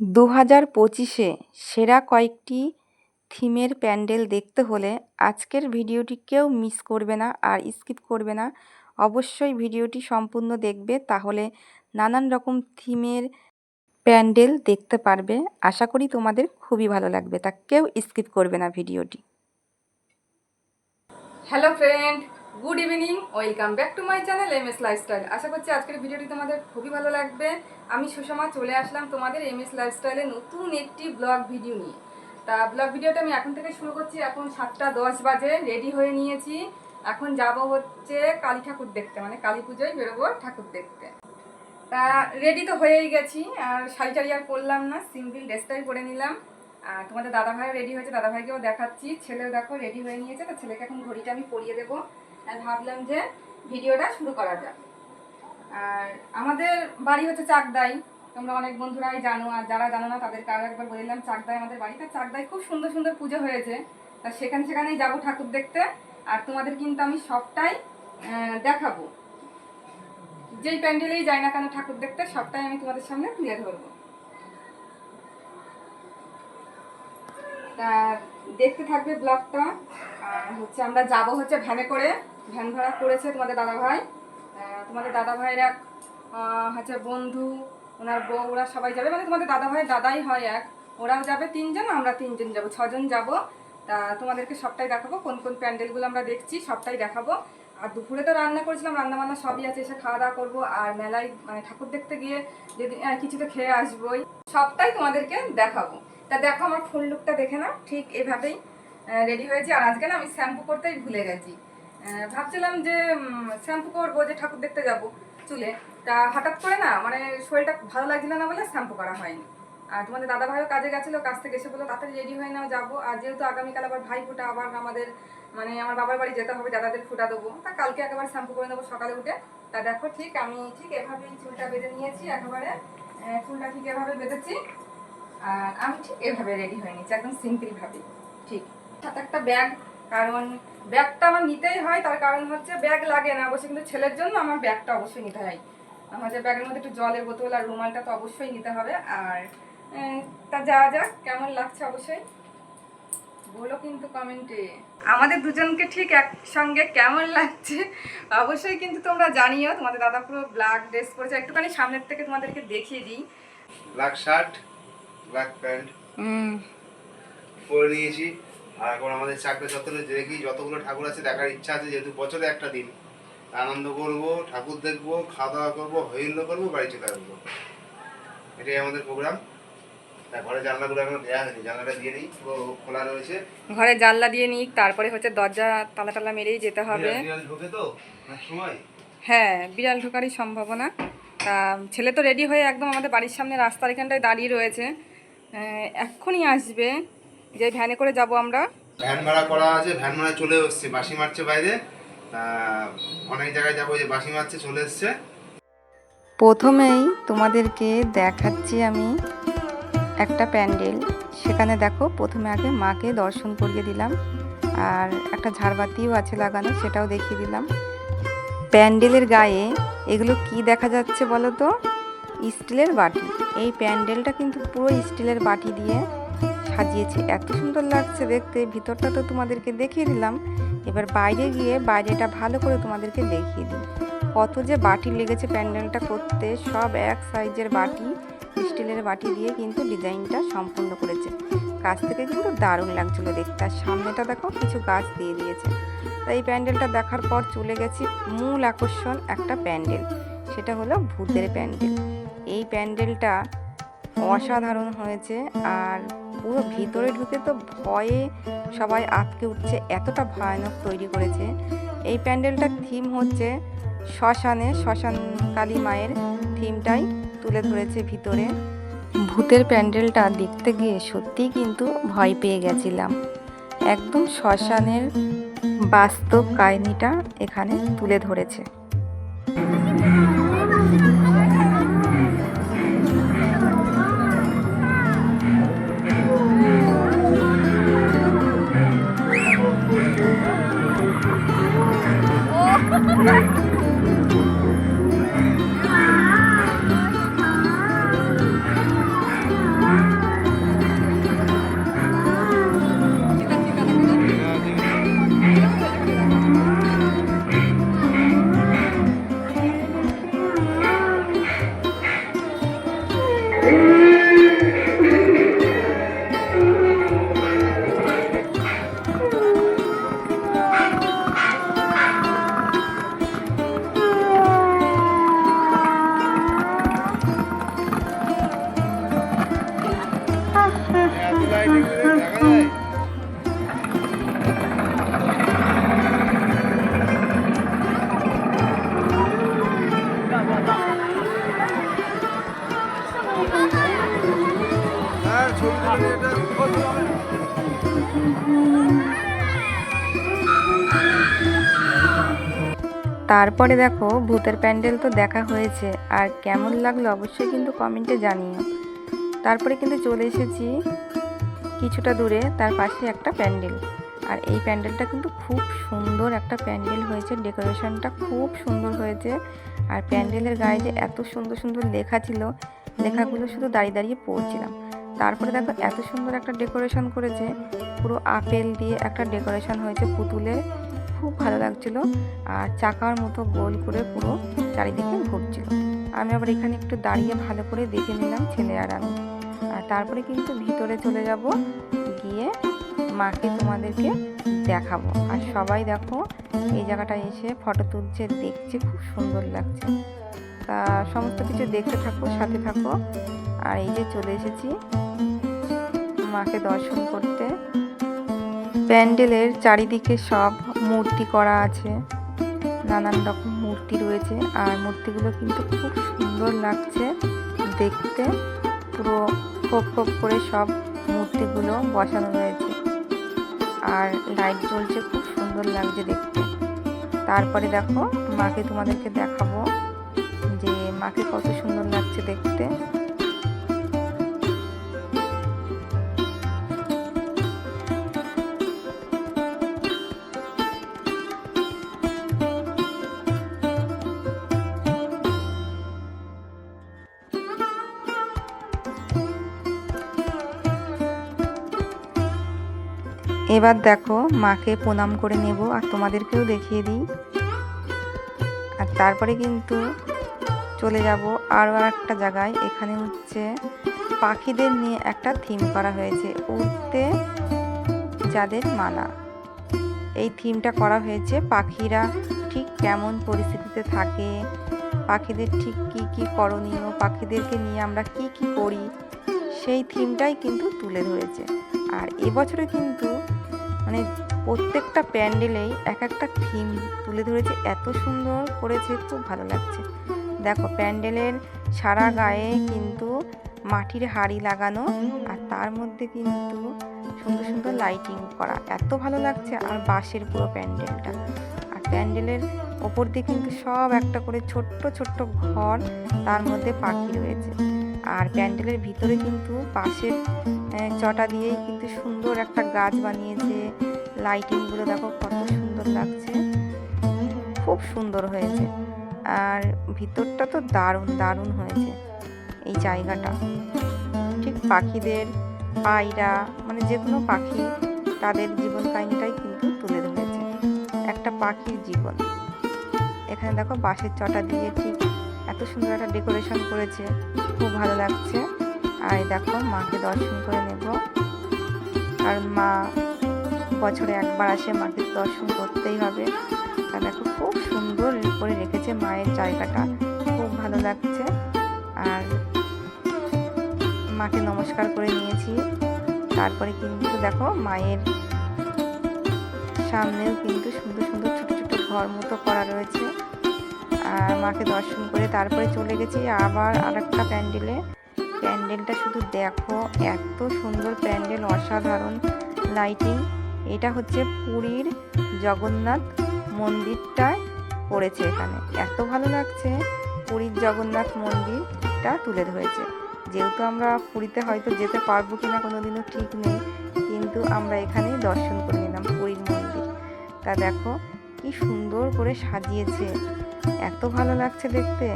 দু হাজার পঁচিশে সেরা কয়েকটি থিমের প্যান্ডেল দেখতে হলে আজকের ভিডিওটি কেউ মিস করবে না আর স্কিপ করবে না। অবশ্যই ভিডিওটি সম্পূর্ণ দেখবে, তাহলে নানান রকম থিমের প্যান্ডেল দেখতে পারবে। আশা করি তোমাদের খুবই ভালো লাগবে, তা কেউ স্কিপ করবে না ভিডিওটি। Hello friend good evening welcome back to my channel M S lifestyle আশা করছি আজকের ভিডিওটি তোমাদের খুবই ভালো লাগবে। আমি সুষমা, চলে আসলাম তোমাদের এম এস লাইফস্টাইলে নতুন একটি ব্লগ ভিডিও নিয়ে। তা ব্লগ ভিডিওটা আমি এখন থেকে শুরু করছি। এখন সাতটা দশ বাজে রেডি হয়ে নিয়েছি। এখন যাব হচ্ছে কালী ঠাকুর দেখতে মানে কালী পুজোয় বেরোবো ঠাকুর দেখতে। তা রেডি তো হয়েই গেছি, আর শাড়ি টাড়ি আর পরলাম না সিম্পল ড্রেসটাই পরে নিলাম। তোমাদের দাদা ভাইও রেডি হয়েছে দাদা ভাইকেও দেখাচ্ছি। ছেলেও দেখো রেডি হয়ে নিয়েছে, তো ছেলেকে এখন ঘড়িটা আমি পরিয়ে দেবো। আর ভাবলাম যে ভিডিওটা শুরু করা যাক। আর আমাদের বাড়ি হচ্ছে চাকদাই। তোমরা অনেক বন্ধুরাই জানো, আর যারা জানো না তাদেরকে আরও একবার বললাম চাকদাই আমাদের বাড়িতে চাকদাই খুব সুন্দর সুন্দর পুজো হয়েছে। তা সেখানে সেখানেই যাব ঠাকুর দেখতে। আর তোমাদের কিন্তু আমি সবটাই দেখাবো। যেই প্যান্ডেলেই যাই না কেন ঠাকুর দেখতে, সবটাই আমি তোমাদের সামনে তুলে ধরবো। দেখতে থাকবে ব্লগটা। হচ্ছে আমরা যাব হচ্ছে ভ্যানে করে। ভ্যান ভাড়া করেছে তোমাদের দাদা ভাই। তোমাদের দাদা ভাইয়ের এক হচ্ছে বন্ধু, ওনার বউ, ওরা সবাই যাবে। মানে তোমাদের দাদা ভাই, দাদাই হয় এক। ওরাও যাবে তিনজন, আমরা তিনজন যাব, ছজন যাব। তা তোমাদেরকে সবটাই দেখাবো, কোন কোন প্যান্ডেলগুলো আমরা দেখছি, সবটাই দেখাবো। আর দুপুরে তো রান্না করেছিলাম রান্না বান্না সবই আছে, এসে খাওয়া দাওয়া করব। আর মেলায় মানে ঠাকুর দেখতে গিয়ে যদি কিছু তো খেয়ে আসবোই। সবটাই তোমাদেরকে দেখাবো। তা দেখো আমার ফুল লুকটা দেখে না ঠিক এভাবেই রেডি হয়েছি। আর আজকে না আমি শ্যাম্পু করতেই ভুলে গেছি। ভাবছিলাম যে শ্যাম্পু করব, যে ঠাকুর দেখতে যাব চুলে। তা হঠাৎ করে না মানে শরীরটা ভালো লাগছিল না বলে শ্যাম্পু করা হয়নি। আর তোমাদের দাদা ভাইও কাজে গেছিল, কাজ থেকে এসে বলল, তাড়াতাড়ি রেডি হয়ে নাও, যাব। আর যেহেতু আগামীকাল আবার ভাই ফোটা আবার আমাদের মানে আমার বাবার বাড়ি যেতে হবে, দাদাদের ফুটা দেবো। তা কালকে একেবারে শ্যাম্পু করে নেব সকালে উঠে। তা দেখো, ঠিক আমি ঠিক এভাবেই চুলটা বেঁধে নিয়েছি, একেবারে চুলটা ঠিক এভাবে বেঁধেছি। আমি ঠিক এভাবে রেডি হয়ে নিচ্ছি একদম সিম্পল ভাবে। ঠিক। সাথে একটা ব্যাগ কারণ ব্যাগটা আমার নিতেই হয়, তার কারণ হচ্ছে ব্যাগ লাগে না অবশ্যই, কিন্তু ছেলের জন্য আমার ব্যাগটা অবশ্যই নিতে হয়। আমাদের ব্যাগের মধ্যে একটু জলের বোতল আর রুমালটা তো অবশ্যই নিতে হবে। আর তা যাওয়া যাক, কেমন লাগছে অবশ্যই? বলো কিন্তু কমেন্টে আমাদের দুজনকে ঠিক একসঙ্গে কেমন লাগছে? অবশ্যই কিন্তু তোমরা জানিও। তোমাদের দাদা পুরো ব্ল্যাক ড্রেস পরেছে। একটুখানি সামনের থেকে তোমাদেরকে দেখিয়ে দিই। ব্ল্যাক শার্ট ব্ল্যাক প্যান্ট পরে নিয়েছি। আর এখন আমাদের চাকরি চত্বরে দেখি যতগুলো ঠাকুর আছে দেখার ইচ্ছা আছে যেহেতু বছরে একটা দিন। আনন্দ করব ঠাকুর দেখব খাওয়া দাওয়া করব হইল্য করব বাড়ি চলে আসব। এটাই আমাদের প্রোগ্রাম ঘরে জানলাগুলো এখনও দেওয়া হয়নি। জানলাটা দিয়ে নিই পুরো খোলা রয়েছে। ঘরে জানলা দিয়ে নিই তারপরে হচ্ছে দরজা তালা টালা মেরেই যেতে হবে। ঢোকে তো সময়। হ্যাঁ বিড়াল ঢোকারই সম্ভাবনা। তা ছেলে তো রেডি হয়ে একদম আমাদের বাড়ির সামনে রাস্তার এখানটায় দাঁড়িয়ে রয়েছে। এক্ষুনি আসবে যে ভ্যানে করে যাব আমরা। ভ্যান ভাড়া করা আছে ভ্যান ভাড়া চলে এসছে বাসি মারছে বাইরে। অনেক জায়গায় যাব যে বাসি মারছে চলে এসছে। প্রথমেই তোমাদেরকে দেখাচ্ছি আমি একটা প্যান্ডেল। সেখানে দেখো প্রথমে আগে মাকে দর্শন করিয়ে দিলাম আর একটা ঝাড়বাতিও আছে লাগানো সেটাও দেখিয়ে দিলাম। প্যান্ডেলের গায়ে এগুলো কি দেখা যাচ্ছে বলো তো? স্টিলের বাটি। এই প্যান্ডেলটা কিন্তু পুরো স্টিলের বাটি দিয়ে সাজিয়েছে। এত সুন্দর লাগছে দেখতে। ভিতরটা তো তোমাদেরকে দেখিয়ে দিলাম। এবার বাইরে গিয়ে বাইরেটা ভালো করে তোমাদেরকে দেখিয়ে দিই। কত যে বাটি লেগেছে প্যান্ডেলটা করতে, সব এক সাইজের বাটি, স্টিলের বাটি দিয়ে কিন্তু ডিজাইনটা সম্পূর্ণ করেছে। কাছ থেকে কিন্তু দারুণ লাগছিল দেখতে। আর সামনেটা দেখো, কিছু গাছ দিয়ে দিয়েছে। তো এই প্যান্ডেলটা দেখার পর চলে গেছি মূল আকর্ষণ একটা প্যান্ডেল। সেটা হলো ভূতের প্যান্ডেল। এই প্যান্ডেলটা অসাধারণ হয়েছে আর পুরো ভিতরে ঢুকে তো ভয়ে সবাই আটকে উঠছে, এতটা ভয়ানক তৈরি করেছে। এই প্যান্ডেলটার থিম হচ্ছে শ্মশানে শ্মশান কালী মায়ের থিমটাই তুলে ধরেছে ভিতরে। ভূতের প্যান্ডেলটা দেখতে গিয়ে সত্যিই কিন্তু ভয় পেয়ে গেছিলাম। একদম শ্মশানের বাস্তব কাহিনীটা এখানে তুলে ধরেছে। তারপরে দেখো, ভূতের প্যান্ডেল তো দেখা হয়েছে। আর কেমন লাগল অবশ্যই কিন্তু কমেন্টে জানিও। তারপরে কিন্তু চলে এসেছি কিছুটা দূরে তার পাশে একটা প্যান্ডেল। আর এই প্যান্ডেলটা কিন্তু খুব সুন্দর একটা প্যান্ডেল হয়েছে। ডেকোরেশনটা খুব সুন্দর হয়েছে। আর প্যান্ডেলের গায়ে যে এত সুন্দর সুন্দর লেখা ছিল, লেখাগুলো শুধু দাঁড়িয়ে দাঁড়িয়ে পড়ছিলাম। তারপরে দেখো এত সুন্দর একটা ডেকোরেশন করেছে। পুরো আপেল দিয়ে একটা ডেকোরেশন হয়েছে পুতুলের খুব ভালো লাগছিল। আর চাকার মতো গোল করে পুরো চারিদিকে ঘুরছিল। আমি আবার এখানে একটু দাঁড়িয়ে ভালো করে দেখে নিলাম ছেলে আর আমি। তারপরে কিন্তু ভিতরে চলে যাব, গিয়ে মাকে তোমাদেরকে দেখাবো। আর সবাই দেখো, এই জায়গাটায় এসে ফটো তুলছে, দেখছে, খুব সুন্দর লাগছে। তা সমস্ত কিছু দেখতে থাকো, সাথে থাকো। আর এই যে চলে এসেছি মাকে দর্শন করতে। প্যান্ডেলের চারিদিকে সব মূর্তি করা আছে, নানান রকম মূর্তি রয়েছে। আর মূর্তিগুলো কিন্তু খুব সুন্দর লাগছে দেখতে, পুরো খোপ খোপ করে সব মূর্তিগুলো বসানো রয়েছে আর লাইট জ্বলছে, খুব সুন্দর লাগছে দেখতে। তারপরে দেখো, মাকে তোমাদেরকে দেখাবো যে মাকে কত সুন্দর লাগছে দেখতে। এবার দেখো মাকে প্রণাম করে নেব আর তোমাদেরকেও দেখিয়ে দিই। আর তারপরে কিন্তু চলে যাব আরও একটা জায়গায়। এখানে হচ্ছে পাখিদের নিয়ে একটা থিম করা হয়েছে, উড়তে যাদের মানা। এই থিমটা করা হয়েছে পাখিরা ঠিক কেমন পরিস্থিতিতে থাকে, পাখিদের ঠিক কি কি করণীয়, পাখিদেরকে নিয়ে আমরা কি কি করি, সেই থিমটাই কিন্তু তুলে ধরেছে। আর এবছরে কিন্তু মানে প্রত্যেকটা প্যান্ডেলেই এক একটা থিম তুলে ধরেছে এত সুন্দর করেছে খুব ভালো লাগছে। দেখো প্যান্ডেলের সারা গায়ে কিন্তু মাটির হাড়ি লাগানো আর তার মধ্যে কিন্তু সুন্দর সুন্দর লাইটিং করা। এত ভালো লাগছে আর বাঁশের পুরো প্যান্ডেলটা। আর প্যান্ডেলের ওপর দিয়ে কিন্তু সব একটা করে ছোট্ট ছোট্ট ঘর তার মধ্যে পাখি রয়েছে। আর প্যান্ডেলের ভিতরে কিন্তু পাশের চটা দিয়েই কিন্তু সুন্দর একটা গাছ বানিয়েছে। লাইটিংগুলো দেখো কত সুন্দর লাগছে। খুব সুন্দর হয়েছে। আর ভিতরটা তো দারুণ দারুণ হয়েছে এই জায়গাটা। ঠিক পাখিদের, পায়রা মানে যে কোনো পাখি তাদের জীবন কাহিনীটাই কিন্তু তুলে ধরেছে। একটা পাখির জীবন। এখানে দেখো বাঁশের চটা দিয়ে ঠিক এত সুন্দর একটা ডেকোরেশন করেছে, খুব ভালো লাগছে। আর দেখো, মাকে দর্শন করে নেব। কারণ মা বছরে একবার আসে মাকে দর্শন করতেই হবে। তা দেখো, খুব সুন্দর করে রেখেছে মায়ের জায়গাটা। খুব ভালো লাগছে। আর মাকে নমস্কার করে নিয়েছি। তারপরে কিন্তু দেখো, মায়ের সামনেও কিন্তু সুন্দর সুন্দর ছোট ছোট ঘর মতো করা রয়েছে। আর মাকে দর্শন করে তারপরে চলে গেছি আবার আরেকটা প্যান্ডেলে। প্যান্ডেলটা শুধু দেখো, এত সুন্দর প্যান্ডেল, অসাধারণ লাইটিং এটা হচ্ছে পুরীর জগন্নাথ মন্দিরটায় করেছে এখানে। এত ভালো লাগছে পুরীর জগন্নাথ মন্দিরটা তুলে ধরেছে। যেহেতু আমরা পুরীতে হয়তো যেতে পারব কিনা কোনোদিনও ঠিক নেই, কিন্তু আমরা এখানে দর্শন করে নিলাম পুরীর মন্দির। তা দেখো কি সুন্দর করে সাজিয়েছে। এত ভালো লাগছে দেখতে।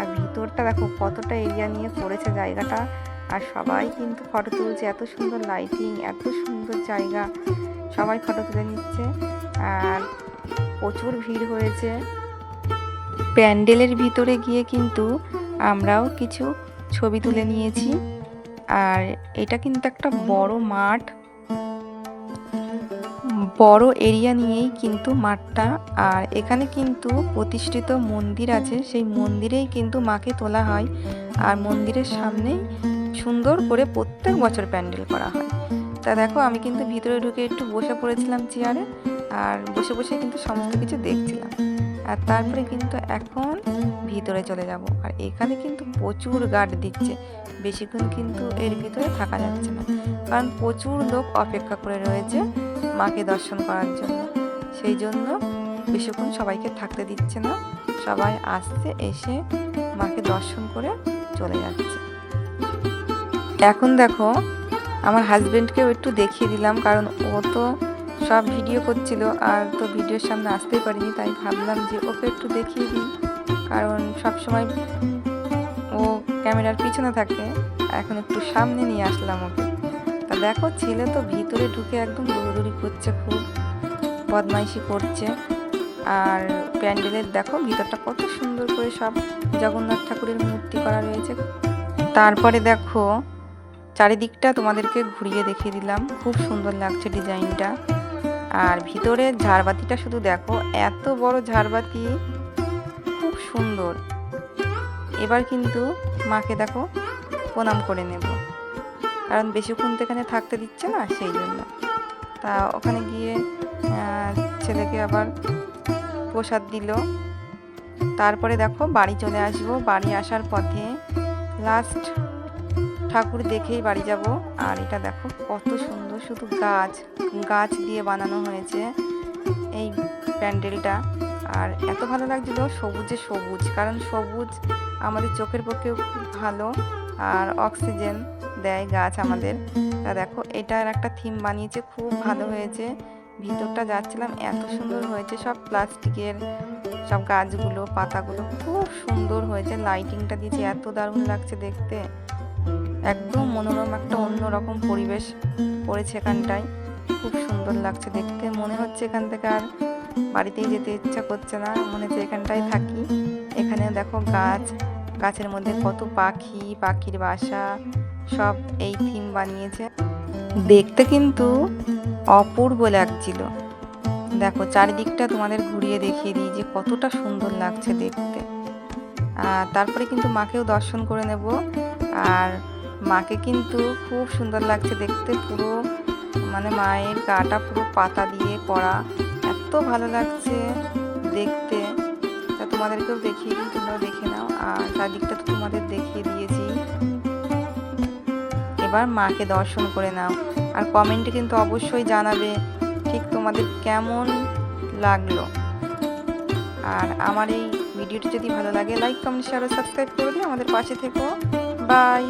আর ভিতরটা দেখো কতটা এরিয়া নিয়ে করেছে জায়গাটা। আর সবাই কিন্তু ফটো তুলছে, এত সুন্দর লাইটিং এত সুন্দর জায়গা। সবাই ফটো তুলে নিচ্ছে। আর প্রচুর ভিড় হয়েছে। প্যান্ডেলের ভিতরে গিয়ে কিন্তু আমরাও কিছু ছবি তুলে নিয়েছি। আর এটা কিন্তু একটা বড় মাঠ। বড় এরিয়া নিয়েই কিন্তু মাঠটা, আর এখানে কিন্তু প্রতিষ্ঠিত মন্দির আছে। সেই মন্দিরেই কিন্তু মাকে তোলা হয়, আর মন্দিরের সামনেই সুন্দর করে প্রত্যেক বছর প্যান্ডেল করা হয়। তা দেখো, আমি কিন্তু ভিতরে ঢুকে একটু বসে পড়েছিলাম চেয়ারে, আর বসে বসে কিন্তু সমস্ত কিছু দেখছিলাম। আর তারপরে কিন্তু এখন ভিতরে চলে যাব, আর এখানে কিন্তু প্রচুর গার্ড দিচ্ছে। বেশিক্ষণ কিন্তু এর ভিতরে থাকা যাচ্ছে না, কারণ প্রচুর লোক অপেক্ষা করে রয়েছে। মাকে দর্শন করার জন্য। সেই জন্য বেশিক্ষণ সবাইকে থাকতে দিচ্ছে না। সবাই আসছে, এসে মাকে দর্শন করে চলে যাচ্ছে। এখন দেখো, আমার হাজবেন্ডকেও একটু দেখিয়ে দিলাম, কারণ ও তো সব ভিডিও করছিল, আর তো ভিডিওর সামনে আসতেই পারিনি, তাই ভাবলাম যে ওকে একটু দেখিয়ে দিই। কারণ সব সময় ও ক্যামেরার পিছনে থাকে, এখন একটু সামনে নিয়ে আসলাম ওকে। দেখো ছেলে তো ভিতরে ঢুকে একদম দৌড়দৌড়ি করছে খুব, বদমাইশি করছে। আর প্যান্ডেলের দেখো ভিতরটা কত সুন্দর করে সব জগন্নাথ ঠাকুরের মূর্তি করা রয়েছে। তারপরে দেখো চারিদিকটা তোমাদেরকে ঘুরিয়ে দেখিয়ে দিলাম, খুব সুন্দর লাগছে ডিজাইনটা। আর ভিতরে ঝাড়বাতিটা শুধু দেখো, এত বড় ঝাড়বাতি, খুব সুন্দর। এবার কিন্তু মাকে দেখো প্রণাম করে নেব। কারণ বেশিক্ষণ তো এখানে থাকতে দিচ্ছে না সেই জন্য। তা ওখানে গিয়ে ছেলেকে আবার প্রসাদ দিল। তারপরে দেখো বাড়ি চলে আসব। বাড়ি আসার পথে লাস্ট ঠাকুর দেখেই বাড়ি যাব। আর এটা দেখো কত সুন্দর শুধু গাছ গাছ দিয়ে বানানো হয়েছে এই প্যান্ডেলটা। আর এত ভালো লাগছিল সবুজে সবুজ, কারণ সবুজ আমাদের চোখের পক্ষেও খুব ভালো। আর অক্সিজেন দেয় গাছ আমাদের। তা দেখো, এটার একটা থিম বানিয়েছে, খুব ভালো হয়েছে। ভিতরটা যাচ্ছিলাম, এত সুন্দর হয়েছে সব প্লাস্টিকের সব গাছগুলো, পাতাগুলো, খুব সুন্দর হয়েছে। লাইটিংটা দিয়েছে, এত দারুণ লাগছে দেখতে। একদম মনোরম একটা অন্যরকম পরিবেশ পড়েছে এখানটায়। খুব সুন্দর লাগছে দেখতে। মনে হচ্ছে এখান থেকে আর বাড়িতেই যেতে ইচ্ছা করছে না, মনে হচ্ছে এখানটায় থাকি। এখানে দেখো গাছ, গাছের মধ্যে কত পাখি, পাখির বাসা সব এই থিম বানিয়েছে। দেখতে কিন্তু অপূর্ব লাগছিল। দেখো, চারিদিকটা তোমাদের ঘুরিয়ে দেখিয়ে দিই যে কতটা সুন্দর লাগছে দেখতে। তারপরে কিন্তু মাকেও দর্শন করে নেব। আর মাকে কিন্তু খুব সুন্দর লাগছে দেখতে। পুরো মানে মায়ের গাটা পুরো পাতা দিয়ে করা এত ভালো লাগছে দেখতে। তা তোমাদেরকেও দেখিয়ে দিই তোমরা দেখে নাও। আর চারদিকটা তো তোমাদের দেখিয়ে দিয়েছি। এবার মাকে দর্শন করে নাও। আর কমেন্টে কিন্তু অবশ্যই জানাবে ঠিক তোমাদের কেমন লাগল। আর আমার এই ভিডিওটি যদি ভালো লাগে লাইক কমেন্ট শেয়ার সাবস্ক্রাইব করে দিও আমাদের পাশে থেকো। বাই